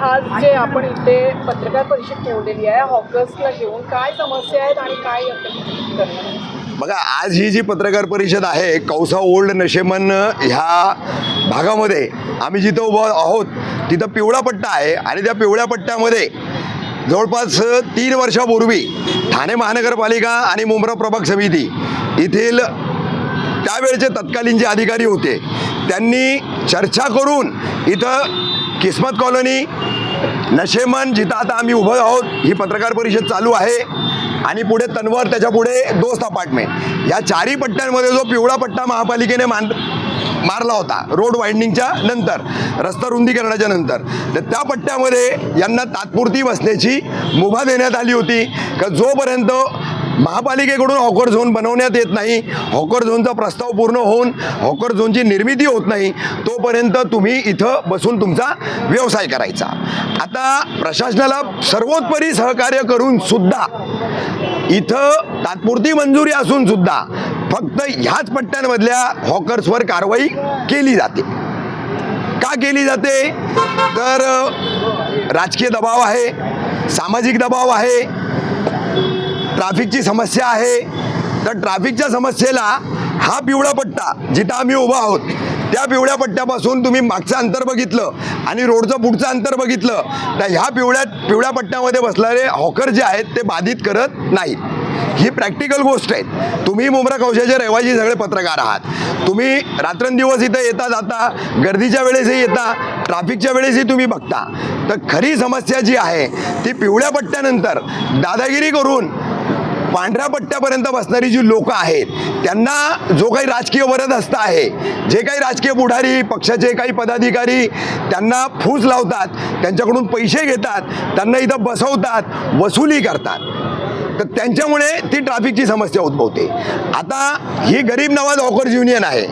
आज जे आपण इथे पत्रकार परिषद ठेवलेली आहे हॉकर्सला घेऊन काय समस्या आहेत आणि काय बघा आज ही जी पत्रकार परिषद आहे कौसा ओल्ड नशेमन ह्या भागामध्ये आम्ही जिथं उभं आहोत तिथं पिवळा पट्टा आहे आणि त्या पिवळ्या पट्ट्यामध्ये जवळपास तीन वर्षापूर्वी ठाणे महानगरपालिका आणि मुंब्रा प्रभाग समिती येथील त्यावेळचे तत्कालीन जे अधिकारी होते त्यांनी चर्चा करून इथं किस्मत कॉलनी नशेमन जिथं आता आम्ही उभं आहोत ही पत्रकार परिषद चालू आहे. आणि पुढे तन्वर त्याच्या पुढे दोस्त अपार्टमेंट. या चारही पट्ट्यांमध्ये जो पिवळा पट्टा महापालिकेने मान मारला होता रोड वाइंडिंगच्या नंतर रस्ता रुंदीकरणाच्या नंतर तर त्या पट्ट्यामध्ये यांना तात्पुरती बसण्याची मुभा देण्यात आली होती. का जोपर्यंत महापालिकेकडून हॉकर झोन बनवण्यात येत नाही. हॉकर झोनचा प्रस्ताव पूर्ण होऊन हॉकर झोनची निर्मिती होत नाही. तोपर्यंत तुम्ही इथं बसून तुमचा व्यवसाय करायचा. आता प्रशासनाला सर्वोत्परी सहकार्य करून सुद्धा इथं तात्पुरती मंजुरी असून सुद्धा फक्त ह्याच पट्ट्यांमधल्या हॉकर्सवर कारवाई केली जाते. का केली जाते? तर राजकीय दबाव आहे सामाजिक दबाव आहे ट्रॅफिकची समस्या आहे. तर ट्रॅफिकच्या समस्येला हा पिवळा पट्टा जिथं आम्ही उभा आहोत त्या पिवळ्या पट्ट्यापासून तुम्ही मागचं अंतर बघितलं आणि रोडचं पुढचं अंतर बघितलं तर ह्या पिवळ्या पिवळ्या पट्ट्यामध्ये बसणारे हॉकर जे आहेत ते बाधित करत नाहीत. ही प्रॅक्टिकल गोष्ट आहे. तुम्ही मुंब्रा कौशाचे रहिवासी सगळे पत्रकार आहात. तुम्ही रात्रंदिवस इथं येता जाता गर्दीच्या वेळेसही येता ट्रॅफिकच्या वेळेसही तुम्ही बघता. तर खरी समस्या जी आहे ती पिवळ्या पट्ट्यानंतर दादागिरी करून पांढऱ्या पट्ट्यापर्यंत बसणारी जी लोकं आहेत त्यांना जो काही राजकीय वरदहस्त आहे जे काही राजकीय पुढारी पक्षाचे काही पदाधिकारी त्यांना फूस लावतात त्यांच्याकडून पैसे घेतात त्यांना इथं बसवतात वसुली करतात. तर त्यांच्यामुळे ती ट्रॅफिकची समस्या उद्भवते. आता ही गरीब नवाज हॉकर्स युनियन आहे.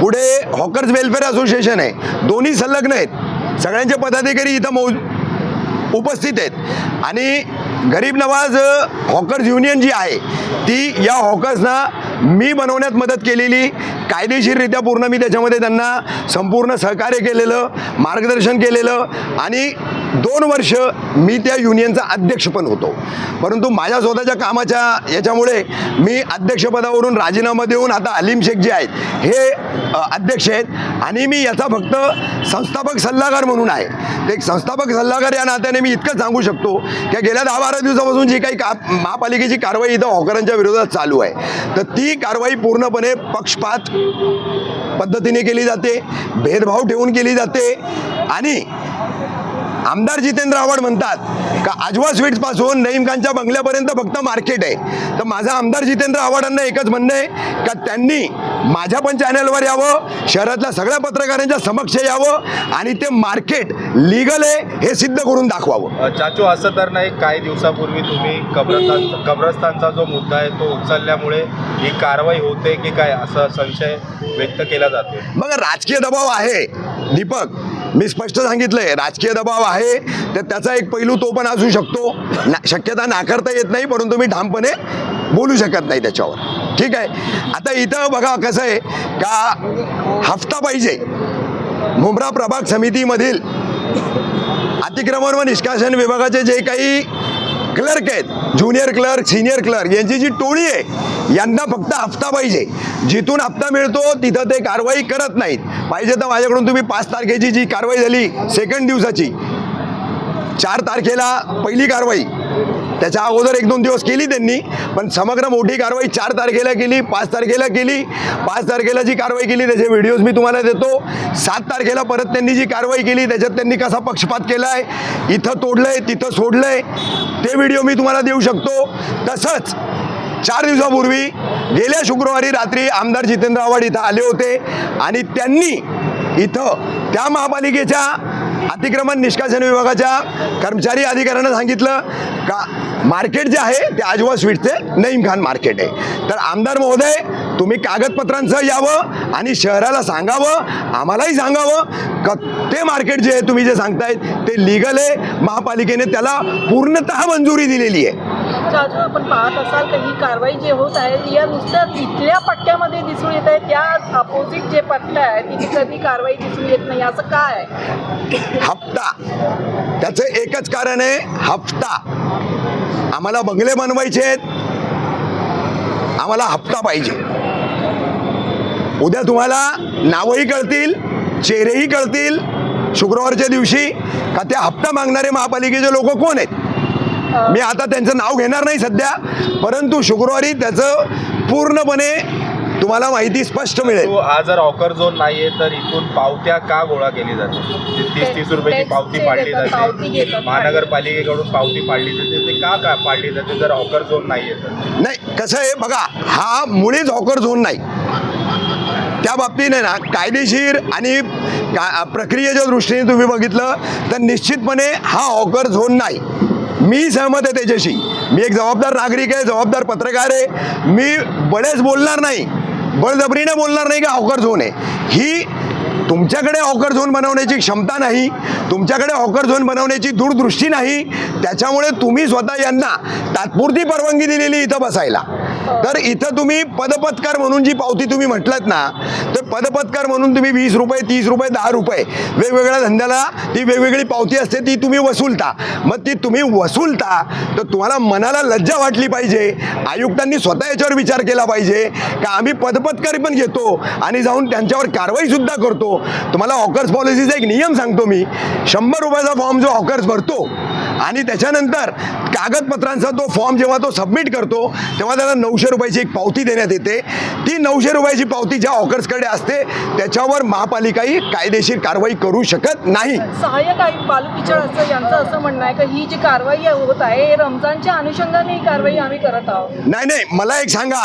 पुढे हॉकर्स वेलफेअर असोसिएशन आहे. दोन्ही संलग्न आहेत. सगळ्यांचे पदाधिकारी इथं मौ उपस्थित आहेत. आणि गरीब नवाज हॉकर्स युनियन जी आहे ती या हॉकर्सना मी बनवण्यात मदत केलेली. कायदेशीररित्या पूर्ण मी त्याच्यामध्ये त्यांना संपूर्ण सहकार्य केलेलं मार्गदर्शन केलेलं आणि दोन वर्ष मी त्या युनियनचा अध्यक्ष पण होतो. परंतु माझ्या स्वतःच्या कामाच्या याच्यामुळे मी अध्यक्षपदावरून राजीनामा देऊन आता अलीम शेख जे आहेत हे अध्यक्ष आहेत. आणि मी याचा फक्त संस्थापक सल्लागार म्हणून आहे. ते एक संस्थापक सल्लागार या नात्याने मी इतकं सांगू शकतो की गेल्या दहा बारा दिवसापासून जी काही का महापालिकेची कारवाई इथं हॉकरांच्या विरोधात चालू आहे. तर ती कारवाई पूर्णपणे पक्षपात पद्धतीने केली जाते भेदभाव ठेवून केली जाते. आणि आमदार जितेंद्र आव्हाड म्हणतात का आजवा स्वीट्सपासून नईम खानच्या बंगल्यापर्यंत फक्त मार्केट आहे. तर माझा आमदार जितेंद्र आव्हाडांना एकच म्हणणं आहे का त्यांनी माझ्या पण चॅनलवर यावं शहरातल्या सगळ्या पत्रकारांच्या समक्ष यावं आणि ते मार्केट लिगल आहे हे सिद्ध करून दाखवावं. चाचू असं तर नाही काही दिवसापूर्वी तुम्ही कब्रस्तान कब्रस्तानचा जो मुद्दा आहे तो उचलल्यामुळे ही कारवाई होते की काय असा संशय व्यक्त केला जातोय? बघा राजकीय दबाव आहे दीपक. मी स्पष्ट सांगितलंय राजकीय दबाव आहे तर त्याचा एक पैलू तो पण असू शकतो. ना शक्यता नाकारता येत नाही परंतु मी ठामपणे बोलू शकत नाही त्याच्यावर. ठीक आहे? आता इथं बघा कसं आहे का हफ्ता पाहिजे. मुंब्रा प्रभाग समितीमधील अतिक्रमण व निष्कासन विभागाचे जे काही क्लर्क आहेत ज्युनियर क्लर्क सिनियर क्लर्क यांची जी टोळी आहे यांना फक्त हप्ता पाहिजे. जिथून हप्ता मिळतो तिथं ते कारवाई करत नाहीत. पाहिजे तर माझ्याकडून तुम्ही पाच तारखेची जी कारवाई झाली सेकंड दिवसाची चार तारखेला पहिली कारवाई. त्याच्या अगोदर एक दोन दिवस केली त्यांनी पण समग्र मोठी कारवाई चार तारखेला केली पाच तारखेला केली. पाच तारखेला जी कारवाई केली त्याचे व्हिडिओज मी तुम्हाला देतो. सात तारखेला परत त्यांनी जी कारवाई केली त्याच्यात त्यांनी कसा पक्षपात केला आहे इथं तोडलंय तिथं सोडलंय ते व्हिडिओ मी तुम्हाला देऊ शकतो. तसंच चार दिवसापूर्वी गेल्या शुक्रवारी रात्री आमदार जितेंद्र आव्हाड इथं आले होते आणि त्यांनी इथं त्या महापालिकेच्या अतिक्रमण निष्कासन विभागाच्या कर्मचारी अधिकाऱ्यांना सांगितलं का मार्केट जे आहे ते आजवा स्वीटचे नईम खान मार्केट आहे. तर आमदार महोदय तुम्ही कागदपत्रांसह यावं आणि शहराला सांगावं आम्हालाही सांगावं का ते मार्केट जे आहे तुम्ही जे सांगतायत ते लिगल आहे महापालिकेने त्याला पूर्णतः मंजुरी दिलेली आहे. अजून आपण पाहत असाल का ही कारवाई जे होत आहे या नुसत्या इथल्या पट्ट्यामध्ये दिसून येत आहे त्या अपोजिट जे पट्ट्या आहे तिथे कधी कारवाई दिसून येत नाही असं काय हप्ता. त्याचं एकच कारण आहे हप्ता. आम्हाला बंगले बनवायचे आहेत. आम्हाला हप्ता पाहिजे. उद्या तुम्हाला नावही कळतील चेहरेही कळतील शुक्रवारच्या दिवशी का त्या हप्ता मागणारे महापालिकेचे लोक कोण आहेत? मी आता त्यांचं नाव घेणार नाही सध्या परंतु शुक्रवारी त्याचं पूर्णपणे तुम्हाला माहिती स्पष्ट मिळेल. तो हा जर ऑकर झोन नाहीये तर इथून पावत्या का गोळा केली जाते? तीस तीस रुपयाची पावती पाडली जाते. महानगरपालिकेकडून पावती पाडली जाते. ते का का पाडली जाते? जर ऑकर झोन नाहीये तर. नाही कसं आहे बघा हा मुळीच हॉकर झोन नाही. त्या बाबतीने ना कायदेशीर आणि का प्रक्रियेच्या दृष्टीने तुम्ही बघितलं तर निश्चितपणे हा हॉकर झोन नाही. मी सहमत आहे त्याच्याशी. मी एक जबाबदार नागरिक आहे जबाबदार पत्रकार आहे. मी बळेच बोलणार नाही. बळजबरीने बोलणार नाही की हॉकर झोन आहे. ही तुमच्याकडे हॉकर झोन बनवण्याची क्षमता नाही तुमच्याकडे हॉकर झोन बनवण्याची दूरदृष्टी नाही त्याच्यामुळे तुम्ही स्वतः यांना तात्पुरती परवानगी दिलेली इथं बसायला. तर इथं तुम्ही पदपत्कार म्हणून जी पावती तुम्ही म्हटलात ना तर पदपत्कार म्हणून तुम्ही वीस रुपये तीस रुपये दहा रुपये वेगवेगळ्या धंद्याला ती वेगवेगळी पावती असते ती तुम्ही वसूलता. मग ती तुम्ही वसूलता तर तुम्हाला मनाला लज्जा वाटली पाहिजे. आयुक्तांनी स्वतः याच्यावर विचार केला पाहिजे का आम्ही पदपत्कार पण घेतो आणि जाऊन त्यांच्यावर कारवाईसुद्धा करतो. तुम्हाला ऑकर्स पॉलिसीचा एक नियम सांगतो मी. शंभर रुपयाचा फॉर्म जो ऑकर्स भरतो आणि त्याच्यानंतर कागदपत्रांचा तो फॉर्म जेव्हा तो सबमिट करतो तेव्हा त्याला नऊशे रुपयाची एक पावती देण्यात येते. ती नऊशे रुपयाची पावती ज्या हॉकर्सकडे असते त्याच्यावर महापालिकाही कायदेशीर कारवाई करू शकत नाही. सहाय्यक आयुक्त बालू पिचड असं यांचं असं म्हणणं आहे का ही जी कारवाई होत आहे हे रमजानच्या अनुषंगाने ही कारवाई आम्ही करत आहोत? नाही नाही मला एक सांगा.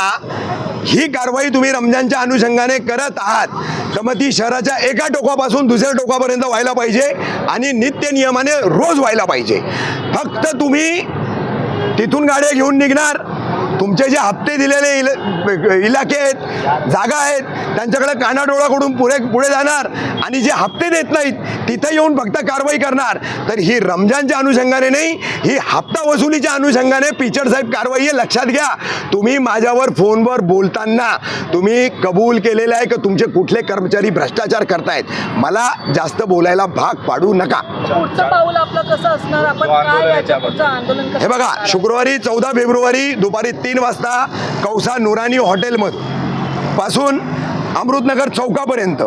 ही कारवाई तुम्ही रमजानच्या अनुषंगाने करत आहात तर मग ती शहराच्या एका टोकापासून दुसऱ्या टोकापर्यंत व्हायला पाहिजे आणि नित्य नियमाने रोज व्हायला पाहिजे. फक्त तुम्ही तिथून गाड्या घेऊन निघणार. तुमचे जे हप्ते दिलेले इल इलाके आहेत जागा आहेत त्यांच्याकडे कानाडोळाकडून पुढे पुढे जाणार आणि जे हप्ते देत नाहीत तिथं येऊन फक्त कारवाई करणार. तर ही रमजानच्या अनुषंगाने नाही ही हप्ता वसुलीच्या अनुषंगाने पिचड साहेब कारवाई आहे. लक्षात घ्या तुम्ही माझ्यावर फोनवर बोलताना तुम्ही कबूल केलेलं आहे की तुमचे कुठले कर्मचारी भ्रष्टाचार करतायत? मला जास्त बोलायला भाग पाडू नका. हे बघा? शुक्रवारी चौदा फेब्रुवारी दुपारी तीन वाजता कौसा नुरानी हॉटेलमधपासून अमृतनगर चौकापर्यंत.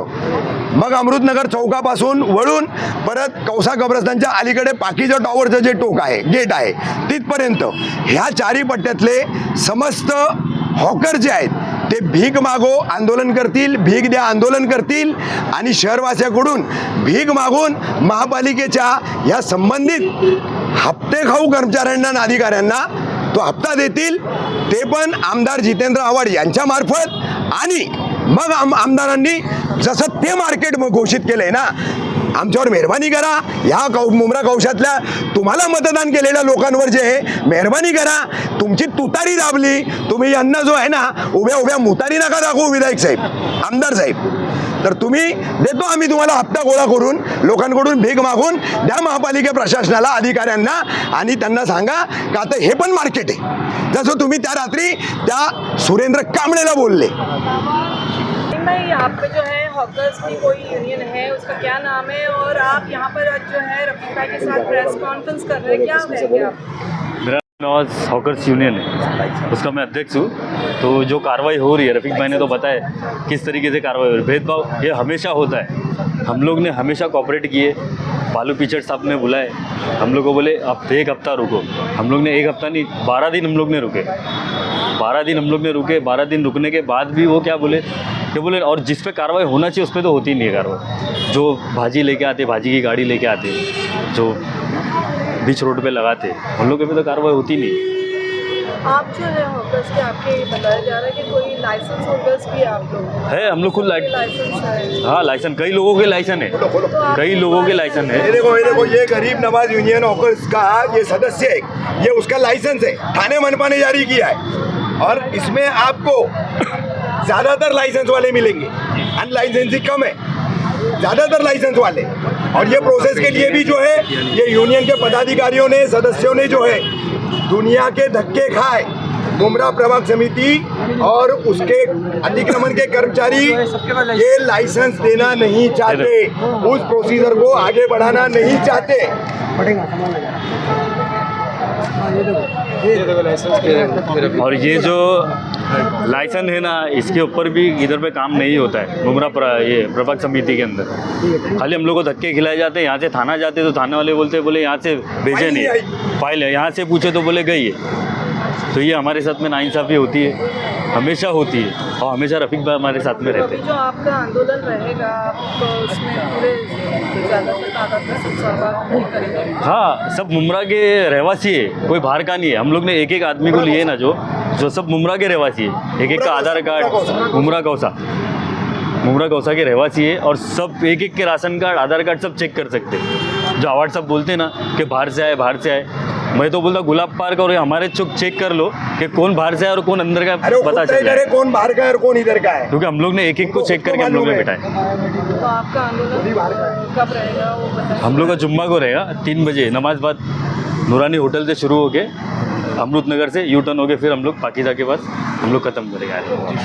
मग अमृतनगर चौकापासून वळून परत कौसा कब्रस्तानच्या अलीकडे पाकीच्या टॉवरचं जे टोक आहे गेट आहे तिथपर्यंत. ह्या चारी पट्ट्यातले समस्त हॉकर जे आहेत ते भीक मागो आंदोलन करतील भीक द्या आंदोलन करतील आणि शहरवासियाकडून भीक मागून महापालिकेच्या या संबंधित हप्ते खाऊ कर्मचाऱ्यांना आणि अधिकाऱ्यांना तो हप्ता देतील ते पण आमदार जितेंद्र आव्हाड यांच्यामार्फत आणि मग आम आमदारांनी जसं ते मार्केट मग घोषित केलं आहे ना आमच्यावर मेहरबानी करा. ह्या कौ मुमरा कौशातल्या तुम्हाला मतदान केलेल्या लोकांवर जे आहे मेहरबानी करा. तुमची तुतारी दाबली तुम्ही यांना जो आहे ना उभ्या उभ्या मुतारी नका दाखवू विधायक साहेब आमदार साहेब. तर तुम्ही देतो आम्ही तुम्हाला हप्ता गोळा करून लोकांकडून भीक मागून द्या महापालिका प्रशासनाला अधिकाऱ्यांना आणि त्यांना सांगा का आता हे पण मार्केट आहे. जसं तुम्ही त्या रात्री त्या सुरेंद्र कांबळेला बोलले. भाई यहाँ पे जो है हॉकर्स की कोई यूनियन है उसका क्या नाम है? और आप यहाँ पर जो है रफीक भाई के साथ प्रेस कॉन्फ्रेंस कर रहे हैं क्या कहेंगे आप? आज हॉकर्स यूनियन है। उसका मैं अध्यक्ष हूँ। तो जो कार्रवाई हो रही है, रफ़ीक भाई ने तो बताया किस तरीके से कार्रवाई हो रही है। भेदभाव, ये हमेशा होता है। हम लोग ने हमेशा कॉपरेट किए। बालू पिचड़ साहब ने बुलाए। हम लोग को बोले, अब एक हफ़्ता रुको। हम लोग ने एक हफ़्ता नहीं, बारह दिन हम लोग ने रुके। बारह दिन हम लोग ने रुके। बारह दिन रुकने के बाद भी वो क्या बोले? कि बोले, और जिस पे कार्रवाई होना चाहिए, उस पर तो होती नहीं है कार्रवाई। जो भाजी लेके आते, भाजी की गाड़ी लेके आते, जो बीच रोड पे लगाते उन लोगों पे तो कार्रवाई होती नहीं। आप जो है हॉकर्स के आपके बताया जा रहा है कि कोई लाइसेंस होल्डर्स भी आप लोग है हम लोग खुद लाइसेंस है? हाँ लाइसेंस कई लोगों के लाइसेंस है। कई लोगों के लाइसेंस है। देखो ये देखो ये गरीब नवाज़ यूनियन ऑफर्स का ये सदस्य है। ये उसका लाइसेंस है। थाने मनपा ने जारी किया है। और इसमें आपको ज़्यादातर लाइसेंस वाले मिलेंगे। अनलाइसेंसी कम है। ज़्यादातर लाइसेंस वाले। और ये प्रोसेस के लिए भी जो है, ये यूनियन के पदाधिकारियों ने, सदस्यों ने जो है, दुनिया के धक्के खाए। गुमराह प्रभाग समिति और उसके अतिक्रमण के कर्मचारी ये लाइसेंस देना नहीं चाहते। उस प्रोसीजर को आगे बढ़ाना नहीं चाहते। और ये जो लाइसेंस है ना इसके ऊपर भी इधर पे काम नहीं होता है मुमरा प्र, ये प्रभाग समिति के अंदर। खाली हम लोग को धक्के खिलाए जाते हैं यहाँ से थाना जाते तो थाने वाले बोलते बोले यहाँ से भेजे नहीं। नहीं फ़ाइल है यहाँ से पूछे तो बोले गई है। तो ये हमारे साथ में नाइंसाफ़ी होती है हमेशा होती है और हमेशा रफीक भाई हमारे साथ में रहते हैं। जो आपका आंदोलन रहेगा उसमें पूरे हाँ सब मुमरा के रहवासी है कोई बाहर का नहीं है। हम लोग ने एक एक आदमी को लिए ना जो जो सब मुमरा के रहवासी है। एक एक का आधार कार्ड मुमरा गौसा मुमरा गौसा के रहवासी है और सब एक एक के राशन कार्ड आधार कार्ड सब चेक कर सकते हैं। जो सब बोलते हैं ना कि बाहर से आए बाहर से आए मैं तो बोलता गुलाब पार्क और हमारे चुप चेक कर लो कि कौन बाहर से है और कौन अंदर का अरे पता चल कौन बाहर का है और कौन इधर का है? क्योंकि हम लोग ने एक एक को चेक करके हम लोग ने बिठाए तो आपका आंदोलन कब रहेगा वो बताएँ हम लोग का जुम्मा को रहेगा तीन बजे नमाज़ बाद नूरानी होटल से शुरू होके अमृत नगर से यू टर्न होके फिर हम लोग पाकिजा के पास हम लोग ख़त्म करेंगे।